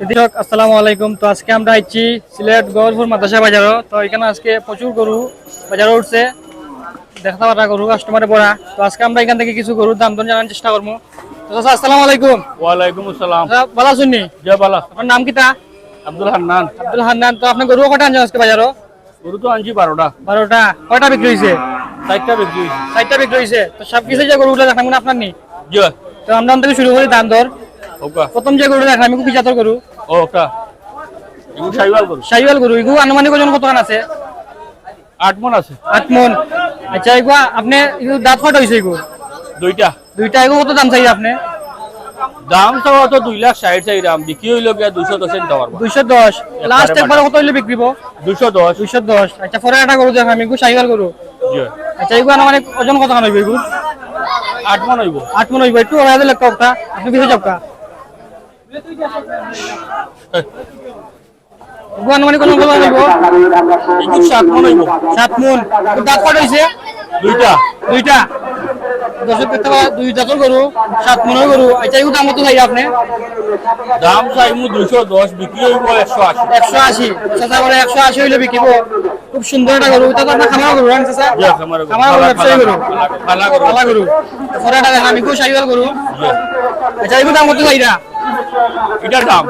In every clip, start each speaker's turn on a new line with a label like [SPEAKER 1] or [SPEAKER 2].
[SPEAKER 1] দর্শক আসসালামু আলাইকুম। তো আজকে আমরা আইছি সিলেট গৌরপুর মাদ্রাসা বাজারও। তো এখানে আজকে প্রচুর গরু বাজারে উঠছে। দেখা পারা গরু কাস্টমারে পড়া তো আজকে আমরা এখান থেকে কিছু গরুর দাম দর জানার চেষ্টা করব। তো চাচা আসসালামু আলাইকুম।
[SPEAKER 2] ওয়ালাইকুম আসসালাম।
[SPEAKER 1] ভালো আছেন
[SPEAKER 2] জয় বালা
[SPEAKER 1] আপনার নাম কিটা
[SPEAKER 2] আব্দুল হান্নান।
[SPEAKER 1] আব্দুল হান্নান। তো আপনি গরু কটা আনছেন আজকে বাজারও?
[SPEAKER 2] গরু তো আনছি বারোটা।
[SPEAKER 1] বারোটা। কয়টা বিক্রি হয়েছে
[SPEAKER 2] চারটা বিক্রি হয়েছে
[SPEAKER 1] চারটা বিক্রি হয়েছে তো সব কিছু যে গরুগুলো দেখান আপনার নি?
[SPEAKER 2] জয়
[SPEAKER 1] তো আমরা থেকে শুরু করি দাম দর। প্রথম যে গরু দেখান আমি খুব জাতর গরু?
[SPEAKER 2] ওটা। সাইবাল গরু।
[SPEAKER 1] এগুলো আনুমানিক ওজন কত আছে?
[SPEAKER 2] আট মন আছে।
[SPEAKER 1] আট মন। আচ্ছা এগুলো আপনি দাঁত কত হয়েছে এগুলো
[SPEAKER 2] দুইটা।
[SPEAKER 1] দুইটা এগুলো কত দাম চাই আপনি?
[SPEAKER 2] দাম চাওয়া তো দুই লাখ ষাট চাই দাম বিক্রি হইল গিয়া দুশো দশে দিতে পারব
[SPEAKER 1] দুইশো দশ। লাস্ট
[SPEAKER 2] একবারে
[SPEAKER 1] কত হইলে বিক্রিব?
[SPEAKER 2] দুশো দশ।
[SPEAKER 1] দুইশো দশ। আচ্ছা পরে একটা গরু দেখাম। এগুলো সাইকেল গরু। আচ্ছা এগুলো আনুমানিক ওজন কত হইব এগুলো
[SPEAKER 2] আট মন হইব।
[SPEAKER 1] আট মন হইব। একটু ওরা একটা আপনি কিছু আনুমানিক ওজন কত হইব
[SPEAKER 2] এগুলো সাত মন হইব
[SPEAKER 1] সাত মন হয়েছে
[SPEAKER 2] দুইটা
[SPEAKER 1] দুইটা দাম কত চাই আপনি
[SPEAKER 2] দাম চাইমু দুশো দশ বিক্রি হইব একশো আশি
[SPEAKER 1] একশো আশি চাচা বলে হইলে বিকিব খুব সুন্দর এটা তো খামার গরু রান চাচা
[SPEAKER 2] খামার গরু।
[SPEAKER 1] ব্যবসায়ী গরু পালা পরে আমি দাম কত চাইরা
[SPEAKER 2] এটার দাম?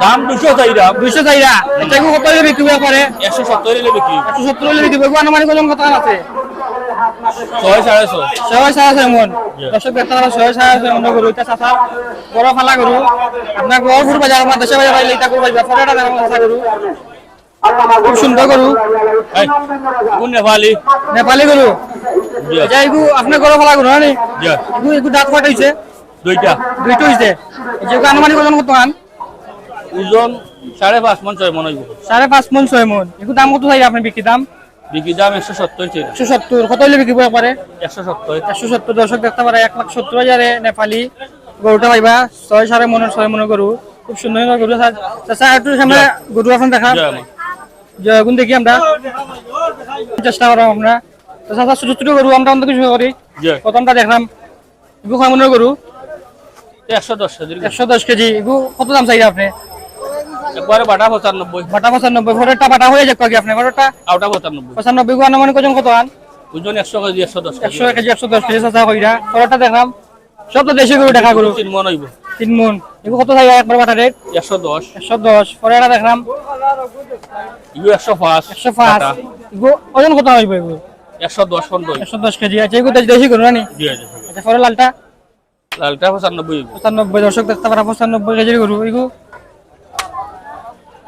[SPEAKER 2] দাম দুশো চাই দাম
[SPEAKER 1] চাইরা আচ্ছা এগুলো কত বিক্রি পারে
[SPEAKER 2] একশো সত্তর হইলে বিক্রি
[SPEAKER 1] একশো সত্তর হইলে বিক্রি এগুলো আনুমানিক ওজন কত আছে
[SPEAKER 2] ছয় সাড়ে ছয়।
[SPEAKER 1] ছয় সাড়ে ছয় মন। দর্শক দেখতে পারেন ছয় সাড়ে ছয় মন গরু এটা চাচা বড় ফালা গরু আপনার গড়পুর বাজার আমার দেশে বাজার পাইলে এটা গরু পাইবা পরে দেখেন চাচা গরু খুব সুন্দর গরু
[SPEAKER 2] কোন নেপালি?
[SPEAKER 1] নেপালি গরু এগুলো আপনার গরু ফালা গরু হয়নি
[SPEAKER 2] জি।
[SPEAKER 1] এগুলো দাঁত হয়েছে
[SPEAKER 2] দুইটা।
[SPEAKER 1] দুইটা হয়েছে যেগুলো আনুমানিক ওজন কত আন?
[SPEAKER 2] ওজন সাড়ে পাঁচ মন ছয় মন হইব।
[SPEAKER 1] সাড়ে পাঁচ মন ছয় মন। এগুলো দাম কত চাই আপনি বিক্রি দাম?
[SPEAKER 2] বিক্রি দাম একশো সত্তর
[SPEAKER 1] একশো সত্তর। কত হইলে বিক্রি করতে পারে
[SPEAKER 2] একশো সত্তর।
[SPEAKER 1] একশো সত্তর। দর্শক দেখতে পারে এক লাখ সত্তর হাজারে নেপালি গরুটা পাইবা। ছয় সাড়ে মনের ছয় মনের গরু। খুব সুন্দর গরু। চাচা একটু সামনে গরু আপনার দেখা। গুণ দেখি আমরা। চেষ্টা করো আমরা। চাচা ছোট ছোট গরু আমরা অন্য কিছু করি। প্রথমটা দেখলাম। গরু।
[SPEAKER 2] একশো দশ হাজার
[SPEAKER 1] একশো দশ কেজি। কত দাম চাই আপনি?
[SPEAKER 2] একবারে বাটা পঁচানব্বই।
[SPEAKER 1] বাটা পঁচানব্বই। ফোরেরটা বাটা হয়ে যাক কি আপনি ফোরেরটা
[SPEAKER 2] আউটা পঁচানব্বই।
[SPEAKER 1] পঁচানব্বই আনুমানিক ওজন কত আন?
[SPEAKER 2] ওজন একশো কেজি একশো দশ কেজি।
[SPEAKER 1] একশো কেজি একশো দশ কেজি চাচা কইরা। ফোরেরটা দেখলাম সব তো দেশি গরু দেখা গরু।
[SPEAKER 2] তিন মন হইব।
[SPEAKER 1] তিন মন। কত চাই একবার বাটা রেট?
[SPEAKER 2] একশো দশ।
[SPEAKER 1] একশো দশ। পরে একটা দেখলাম
[SPEAKER 2] একশো পাঁচ
[SPEAKER 1] একশো পাঁচ। এগু ওজন কত হইব এগু?
[SPEAKER 2] একশো দশ পনেরো। হইব
[SPEAKER 1] একশো দশ কেজি। আছে দেশ- গরু
[SPEAKER 2] জি।
[SPEAKER 1] আচ্ছা পরে লালটা।
[SPEAKER 2] লালটা পঁচানব্বই
[SPEAKER 1] পঁচানব্বই দর্শক দেখতে পারা পঁচানব্বই কেজির গরু এগু?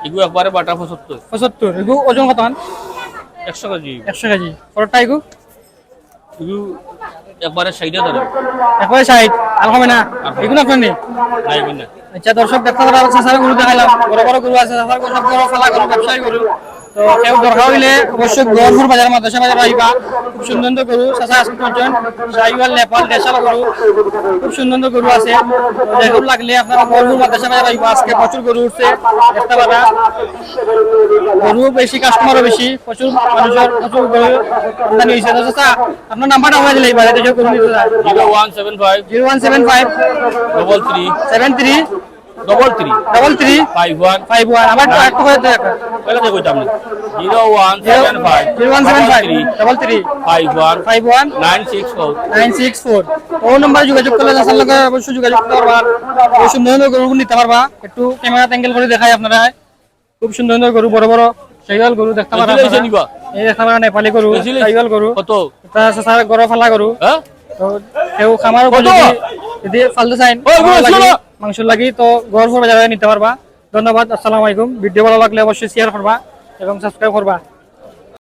[SPEAKER 2] এগুলো একবারে বাটা পঁচাত্তর।
[SPEAKER 1] পঁচাত্তর এগু ওজন কত
[SPEAKER 2] একশো কেজি
[SPEAKER 1] একশো কেজি। পরেরটা এগু?
[SPEAKER 2] এগুলো একবারে সাইডে ধরে।
[SPEAKER 1] একবারে ষাট আর হবে না? এগুলো আপনার নেই আচ্ছা দর্শক দেখতে পারা চাষার গরু দেখাইলাম বড় বড় গরু আছে গরু সব বড় ফেলা গরু ব্যবসায়ী গরু। তো কেউ দরকার হইলে অবশ্যই গড়পুর বাজার মাদ্রাসা বাজার আইবা। খুব সুন্দর গরু চাষা আছে পর্যন্ত সাইওয়াল নেপাল দেশাল গরু। খুব সুন্দর সুন্দর গরু আছে। তো যেগুলো লাগলে আপনারা গড়পুর মাদ্রাসা বাজার আইবা। আজকে প্রচুর গরু উঠছে দেখতে পারা গরু বেশি কাস্টমারও বেশি। প্রচুর মানুষের প্রচুর গরু। আমদানি হয়েছে তো চাচা? আপনার নাম্বারটা দিলে দেখে গরু নিতে
[SPEAKER 2] zero one seven five
[SPEAKER 1] zero one seven five
[SPEAKER 2] double three
[SPEAKER 1] seven three
[SPEAKER 2] double three
[SPEAKER 1] double three
[SPEAKER 2] five one
[SPEAKER 1] five one আবার একটু করে দেখা
[SPEAKER 2] পয়লা থেকে কইতাম না zero one seven five
[SPEAKER 1] zero one seven five double three
[SPEAKER 2] five one
[SPEAKER 1] five one
[SPEAKER 2] nine six four
[SPEAKER 1] nine six four ও নম্বরে যোগাযোগ করলে চাষার লগে অবশ্যই যোগাযোগ করতে পারবা। খুব সুন্দর সুন্দর গরু নিতে পারবা। একটু ক্যামেরা অ্যাঙ্গেল করে দেখাই আপনারা। খুব সুন্দর সুন্দর গরু বড় বড় সেইওয়াল গরু দেখতে পারা
[SPEAKER 2] বেশি লেগেছে নিবা?
[SPEAKER 1] এই দেখতে পারা নেপালি গরু? সেইওয়াল গরু।
[SPEAKER 2] কত?
[SPEAKER 1] এটা গরু ফালা গরু।
[SPEAKER 2] হ্যাঁ?
[SPEAKER 1] তো কেউ খামার যদি ফালতে চান
[SPEAKER 2] ওই,
[SPEAKER 1] মাংস লাগি- তো গড় বাজারে নিতে পারবা। ধন্যবাদ, আসসালামু আলাইকুম। ভিডিও ভালো লাগলে অবশ্যই শেয়ার করবা এবং সাবস্ক্রাইব করবা।